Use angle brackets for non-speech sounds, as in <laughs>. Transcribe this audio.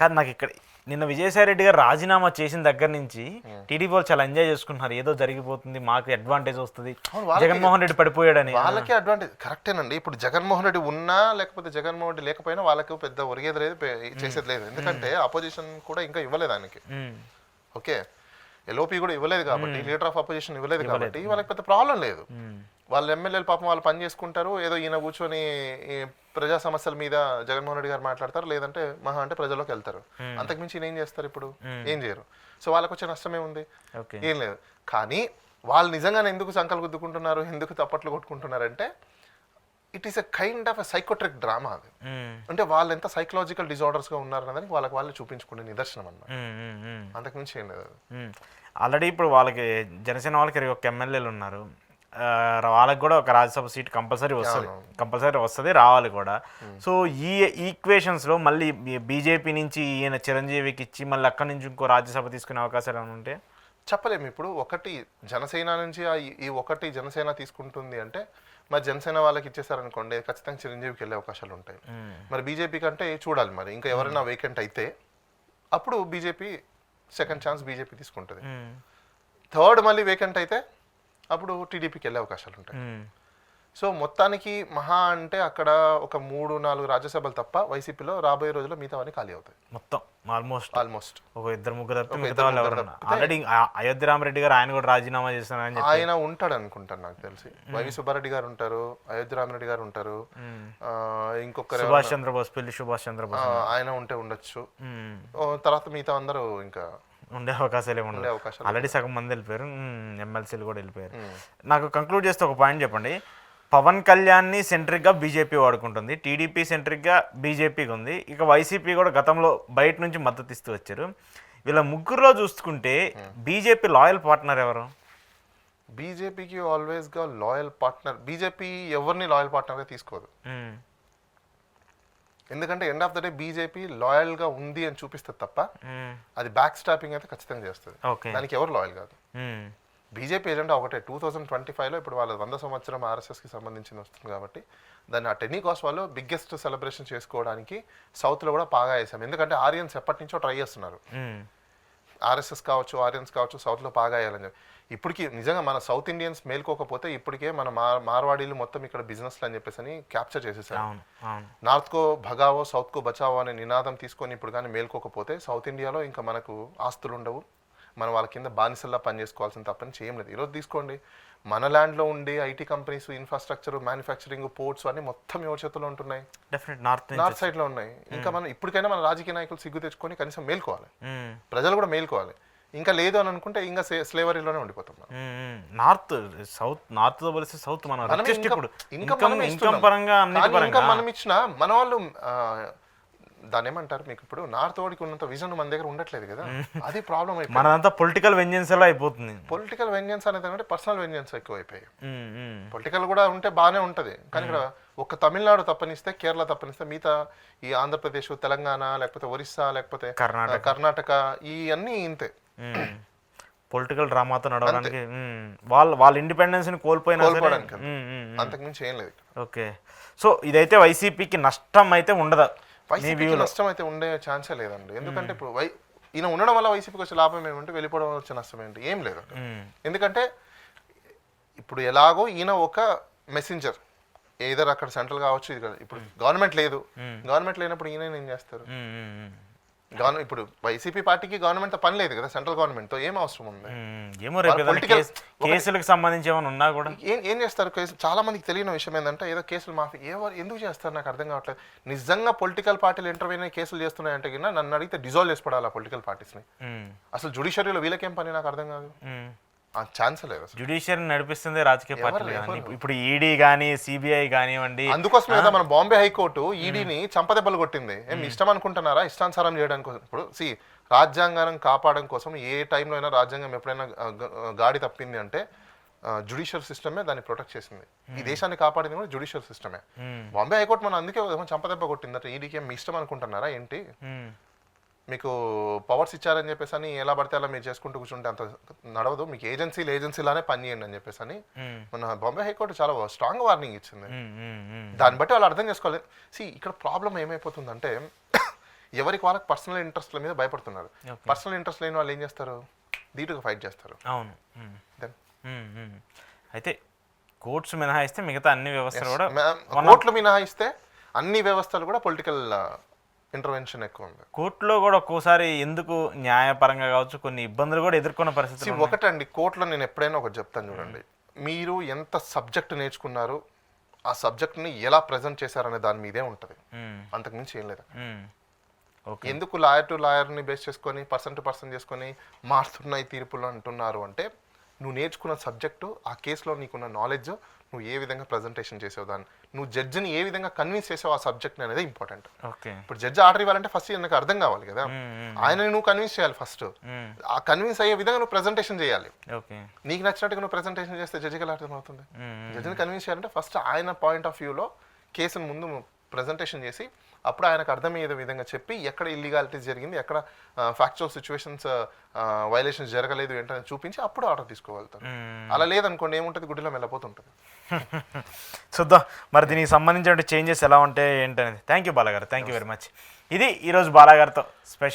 కాదు నాకు ఇక్కడ నిన్న విజయసాయి రెడ్డి గారు రాజీనామా చేసిన దగ్గర నుంచి టీడీపీ వాళ్ళు చాలా ఎంజాయ్ చేసుకుంటున్నారు. ఏదో జరిగిపోతుంది మాకు అడ్వాంటేజ్ వస్తుంది. జగన్మోహన్ రెడ్డి పడిపోయాడని. వాళ్ళకి అడ్వాంటేజ్ కరెక్టేనండి. ఇప్పుడు జగన్మోహన్ రెడ్డి ఉన్నా లేకపోతే జగన్మోహన్ రెడ్డి లేకపోయినా వాళ్ళకి పెద్ద ఒరిగేది లేదు చేసేది లేదు. ఎందుకంటే అపోజిషన్ కూడా ఇంకా ఇవ్వలేదు ఆయనకి. ఉమ్, ఓకే. ఎల్ఓపి కూడా ఇవ్వలేదు కాబట్టి లీడర్ ఆఫ్ అపోజిషన్ ఇవ్వలేదు కాబట్టి వాళ్ళకి పెద్ద ప్రాబ్లం లేదు. వాళ్ళ ఎమ్మెల్యేలు పాపం వాళ్ళు పని చేసుకుంటారు. ఏదో ఈయన కూర్చొని ప్రజా సమస్యల మీద జగన్మోహన్ రెడ్డి గారు మాట్లాడతారు లేదంటే మహా అంటే ప్రజల్లోకి వెళ్తారు. అంతకుమించి ఏం చేస్తారు ఇప్పుడు? ఏం చేయరు. సో వాళ్ళకి వచ్చే నష్టమే ఉంది ఓకే. ఏం లేదు. కానీ వాళ్ళు నిజంగానే ఎందుకు సంకలు గుద్దుకుంటున్నారు ఎందుకు తప్పట్లు కొట్టుకుంటున్నారంటే it is a kind of a psychiatric drama అది. అంటే వాళ్ళు ఎంత సైకలాజికల్ డిజార్డర్స్గా ఉన్నారు అన్నదానికి వాళ్ళకి వాళ్ళు చూపించుకునే నిదర్శనం అన్నమాట. అంతకుమించి ఏం లేదు. ఆల్రెడీ ఇప్పుడు వాళ్ళకి జనసేన వాళ్ళకి ఇరవై ఒక్క ఎమ్మెల్యేలు ఉన్నారు. వాళ్ళకి కూడా ఒక రాజ్యసభ సీట్ కంపల్సరీ వస్తుంది. కంపల్సరీ వస్తుంది రావాలి కూడా. సో ఈ ఈక్వేషన్స్లో మళ్ళీ బీజేపీ నుంచి ఈయన చిరంజీవికి ఇచ్చి మళ్ళీ అక్కడి నుంచి ఇంకో రాజ్యసభ తీసుకునే అవకాశాలు ఏమైనా ఉంటే? చెప్పలేము. ఇప్పుడు ఒకటి జనసేన నుంచి ఈ ఒకటి జనసేన తీసుకుంటుంది అంటే మరి జనసేన వాళ్ళకి ఇచ్చేసారనుకోండి ఖచ్చితంగా చిరంజీవికి వెళ్ళే అవకాశాలు ఉంటాయి. మరి బీజేపీ కంటే చూడాలి మరి. ఇంకా ఎవరైనా వేకెంట్ అయితే అప్పుడు బీజేపీ సెకండ్ ఛాన్స్ బీజేపీ తీసుకుంటుంది. థర్డ్ మళ్ళీ వేకెంట్ అయితే అప్పుడు టీడీపీకి వెళ్ళే అవకాశాలు ఉంటాయి. సో మొత్తానికి మహా అంటే అక్కడ ఒక మూడు నాలుగు రాజ్యసభలు తప్ప వైసీపీలో రాబోయే రోజుల్లో మిగతావన్నీ ఖాళీ అవుతాయి. మొత్తం. ఆల్మోస్ట్ ఆల్మోస్ట్ ఒక ఇద్దరు ముగ్గురు తప్పితే మిగతా వాళ్ళు ఆల్రెడీ అయోధ్య రామరెడ్డి గారు ఆయన కూడా రాజీనామా చేస్తానని చెప్పి. ఆయన ఉంటాడు అనుకుంటాను నాకు తెలిసి. వైవి సుబ్బారెడ్డి గారు ఉంటారు అయోధ్య రామరెడ్డి గారు ఉంటారు ఆ, ఇంకొకరు సుభాష్ చంద్రబోస్ పెళ్ళి సుభాష్ చంద్రబోస్ ఆయన ఉంటే ఉండొచ్చు. తర్వాత మిగతా అందరూ ఇంకా ఉండే అవకాశాలు ఏమి ఉండే ఉండవు అవకాశాలు ఆల్రెడీ సగం మంది వెళ్ళిపోయారు ఎమ్మెల్సీలు కూడా వెళ్ళిపోయారు. నాకు కంక్లూడ్ చేస్తే ఒక పాయింట్ చెప్పండి. పవన్ కళ్యాణ్ని సెంట్రిక్గా బీజేపీ వాడుకుంటుంది. టీడీపీ సెంట్రిక్గా బీజేపీకి ఉంది. ఇక వైసీపీ కూడా గతంలో బయట నుంచి మద్దతు ఇస్తూ వచ్చారు. వీళ్ళ ముగ్గురులో చూసుకుంటే బీజేపీ లాయల్ పార్ట్నర్ ఎవరు? బీజేపీకి ఆల్వేస్గా లాయల్ పార్ట్నర్ బీజేపీ ఎవరిని లాయల్ పార్ట్నర్గా తీసుకోదు. ఎందుకంటే end of the day BJP లాయల్గా ఉంది అని చూపిస్తుంది తప్ప మ్మ్. అది బ్యాక్ స్టాపింగ్ అయితే ఖచ్చితంగా చేస్తుంది దానికి ఎవరు లాయల్ కాదు. బీజేపీ ఏజెండా ఒకటే టూ థౌసండ్ ట్వంటీ ఫైవ్లో ఇప్పుడు వాళ్ళ వంద సంవత్సరం ఆర్ఎస్ఎస్కి సంబంధించింది వస్తుంది కాబట్టి దాన్ని ఆ టెన్నీ కాస్ట్ వాళ్ళు బిగ్గెస్ట్ సెలబ్రేషన్ చేసుకోవడానికి సౌత్లో కూడా బాగా వేసాం ఎందుకంటే ఆరియన్స్ ఎప్పటి నుంచో ట్రై చేస్తున్నారు మ్మ్. ఆర్ఎస్ఎస్ కావచ్చు ఆరియన్స్ కావచ్చు సౌత్లో బాగా వేయాలని చెప్పి ఇప్పటికి నిజంగా మన సౌత్ ఇండియన్స్ మేల్కోకపోతే ఇప్పటికే మన మార్ మార్వాడీలు మొత్తం ఇక్కడ బిజినెస్లు అని చెప్పేసి అని క్యాప్చర్ చేసేసారు. నార్త్కో భగావో సౌత్కో బచావో అనే నినాదం తీసుకొని ఇప్పుడు కానీ మేల్కోకపోతే సౌత్ ఇండియాలో ఇంకా మనకు ఆస్తులు ఉండవు మనం వాళ్ళ కింద బానిసల్లా పనిచేసుకోవాల్సిన తప్పని చేయలేదు ఈరోజు తీసుకోండి. మన ల్యాండ్లో ఉండే IT companies infrastructure manufacturing ports అన్ని మొత్తం ఎవరి చేతుల్లో ఉంటున్నాయి? డెఫినెట్ నార్త్ నార్త్ సైడ్లో ఉన్నాయి. ఇంకా మనం ఇప్పటికైనా మన రాజకీయ నాయకులు సిగ్గు తెచ్చుకొని కనీసం మేల్కోవాలి. మ్మ్. ప్రజలు కూడా మేల్కోవాలి. ఇంకా లేదు అని అనుకుంటే ఇంకా స్లేవరీలోనే ఉండిపోతాం. నార్త్ సౌత్ నార్త్తో పోలిస్తే సౌత్ మనం ఇన్కమ్. పరంగా ఇంకా మనం ఇచ్చిన మన వాళ్ళు ఆ, దాన్ని ఏమంటారు మీకు ఇప్పుడు నార్త్ వాడికి ఉన్నంత విజన్ మన దగ్గర ఉండట్లేదు కదా. అది ప్రాబ్లం అయిపోయింది. మనదంతా పొలిటికల్ వెంజెన్స్ ఎలా అయిపోతుంది. పొలిటికల్ వెంజెన్స్ అనేది అంటే పర్సనల్ వెంజెన్స్ ఎక్కువ అయిపోయాయి. పొలిటికల్ కూడా ఉంటే బాగానే ఉంటది. కానీ ఇక్కడ ఒక్క తమిళనాడు తప్పనిస్తే కేరళ తప్పనిస్తే మిగతా ఈ ఆంధ్రప్రదేశ్ తెలంగాణ లేకపోతే ఒరిస్సా లేకపోతే కర్ణాటక. కర్ణాటక ఈ అన్ని ఇంతే. పొలిటికల్ డ్రామాతో నడవడానికి. వాళ్ళు వాళ్ళ ఇండిపెండెన్స్ని కోల్పోయినా. అంతకుమించి ఏం లేదు ఓకే. సో ఇదైతే వైసీపీకి నష్టం అయితే ఉండదు. వైసీపీకి నష్టం అయితే ఉండే ఛాన్సే లేదండి ఎందుకంటే ఇప్పుడు వై ఈయన ఉండడం వల్ల వైసీపీకి వచ్చే లాభం ఏమంటే వెళ్ళిపోవడం వల్ల వచ్చే నష్టం ఏంటి ఏం లేదు అక్కడ. మ్మ్. ఎందుకంటే ఇప్పుడు ఎలాగో ఈయన ఒక మెసెంజర్ ఏదర్ అక్కడ సెంట్రల్ కావచ్చు ఇది కాదు. ఇప్పుడు గవర్నమెంట్ లేదు గవర్నమెంట్ లేనప్పుడు ఈయన ఏం చేస్తారు. గవర్నమెంట్ ఇప్పుడు వైసీపీ పార్టీకి గవర్నమెంట్తో పని లేదు కదా సెంట్రల్ గవర్నమెంట్తో ఏం అవసరం ఉంది. ఏమో కేసులకు సంబంధించి ఏమైనా ఉన్నా కూడా. ఏం ఏం చేస్తారు? కేసు చాలా మందికి తెలియని విషయం ఏంటంటే ఏదో కేసులు మాఫీ ఎవరు ఎందుకు చేస్తారు? నాకు అర్థం కావట్లేదు. నిజంగా పొలిటికల్ పార్టీలు ఇంటర్వ్యూ కేసులు చేస్తున్నాయంటే కింద నన్ను అడిగితే డిజాల్వ్ చేసుకోవాలి ఆ పొలిటికల్ పార్టీస్ని. అసలు జుడిషియరీలో వీళ్ళకేం పని నాకు అర్థం కాదు. ఛాన్స్ లేదు జ్యుడిషియరీ నడిపిస్తుంది రాజకీయ పార్టీలు? కానీ ఇప్పుడు ఈడీ కానీ సిబిఐ కానివ్వండి. అందుకోసమే కదా మన బాంబే హైకోర్టు ఈడీని చంపదెబ్బలు కొట్టింది. ఏం ఇష్టం అనుకుంటున్నారా? ఇష్టానుసారం చేయడానికి ఇప్పుడు సి రాజ్యాంగాన్ని కాపాడడం కోసం ఏ టైంలో అయినా రాజ్యాంగం ఎప్పుడైనా గాడి తప్పింది అంటే జుడిషియల్ సిస్టమే దాన్ని ప్రొటెక్ట్ చేసింది. ఈ దేశాన్ని కాపాడింది కూడా జుడిషియల్ సిస్టమే. బాంబే హైకోర్టు మనం అందుకే చంపదెబ్బ కొట్టింది అంటే ఈడీకి ఏం మీ ఇష్టం అనుకుంటున్నారా? ఏంటి? మ్మ్. మీకు పవర్స్ ఇచ్చారని చెప్పేసి అని ఎలా పడితే అలా మీరు చేసుకుంటూ కూర్చుంటే అంత నడవదు. మీకు ఏజెన్సీలు ఏజెన్సీలానే పని చేయండి అని చెప్పేసి అని. మన బాంబే హైకోర్టు చాలా స్ట్రాంగ్ వార్నింగ్ ఇచ్చింది. దాన్ని బట్టి వాళ్ళు అర్థం చేసుకోవాలి సి ఇక్కడ ప్రాబ్లం ఏమైపోతుందంటే <coughs> ఎవరికి వాళ్ళకి పర్సనల్ ఇంట్రెస్ట్ల మీద భయపడుతున్నారు. పర్సనల్ ఇంట్రెస్ట్ లేని వాళ్ళు ఏం చేస్తారు? ధీటుగా ఫైట్ చేస్తారు. అవును. ఉమ్. అయితే కోర్ట్స్ మినహాయిస్తే మిగతా అన్ని వ్యవస్థలు కూడా కోర్టులు మినహాయిస్తే అన్ని వ్యవస్థలు కూడా పొలిటికల్ ఇంటర్వెన్షన్ ఎక్కువ ఉంది. కోర్టులో కూడా ఒక్కోసారి ఎందుకు న్యాయపరంగా కావచ్చు కొన్ని ఇబ్బందులు కూడా ఎదుర్కొన్న పరిస్థితి ఒకటండి కోర్టులో నేను ఎప్పుడైనా ఒకటి చెప్తాను చూడండి. మీరు ఎంత సబ్జెక్ట్ నేర్చుకున్నారు ఆ సబ్జెక్ట్ని ఎలా ప్రజెంట్ చేశారనే దాని మీదే ఉంటుంది. అంతకుమించి ఏం లేదు ఓకే. ఎందుకు లాయర్ టు లాయర్ని బేస్ చేసుకొని పర్సన్ టు పర్సన్ చేసుకొని మారుతున్నాయి తీర్పులు అంటున్నారు అంటే నువ్వు నేర్చుకున్న సబ్జెక్టు ఆ కేసులో నీకున్న నాలెడ్జ్ నువ్వు ఏ విధంగా ప్రజెంటేషన్ చేసావు దాన్ని నువ్వు జడ్జిని ఏ విధంగా కన్విన్స్ చేసావు ఆ సబ్జెక్ట్ అనేది ఇంపార్టెంట్ ఓకే. ఇప్పుడు జడ్జి ఆర్డర్ ఇవ్వాలంటే ఫస్ట్ నాకు అర్థం కావాలి కదా. ఆయనని నువ్వు కన్విన్స్ చేయాలి ఫస్ట్ ఆ కన్విన్స్ అయ్యే విధంగా నువ్వు ప్రజెంటేషన్ చేయాలి. ఓకే. నీకు నచ్చినట్టుగా నువ్వు ప్రజెంటేషన్ చేస్తే జడ్జికి ఎలా అర్థమవుతుంది జడ్జిని కన్విన్స్ చేయాలంటే ఫస్ట్ ఆయన పాయింట్ ఆఫ్ వ్యూలో కేసును ముందు ప్రజెంటేషన్ చేసి అప్పుడు ఆయనకు అర్థమయ్యే విధంగా చెప్పి ఎక్కడ ఇల్లీగాలిటీస్ జరిగింది ఎక్కడ ఫ్యాక్చువల్ సిచ్యువేషన్స్ వైలేషన్స్ జరగలేదు ఏంటని చూపించి అప్పుడు ఆర్డర్ తీసుకోగలుగుతారు. అలా లేదనుకోండి ఏముంటుంది? గుడిలో వెళ్ళిపోతుంటుంది <laughs> చూద్దాం. మరి దీనికి సంబంధించిన చేంజెస్ ఎలా ఉంటాయి ఏంటనేది. థ్యాంక్ యూ బాలాగారు. థ్యాంక్ యూ వెరీ మచ్ ఇది ఈరోజు బాలాగారితో స్పెషల్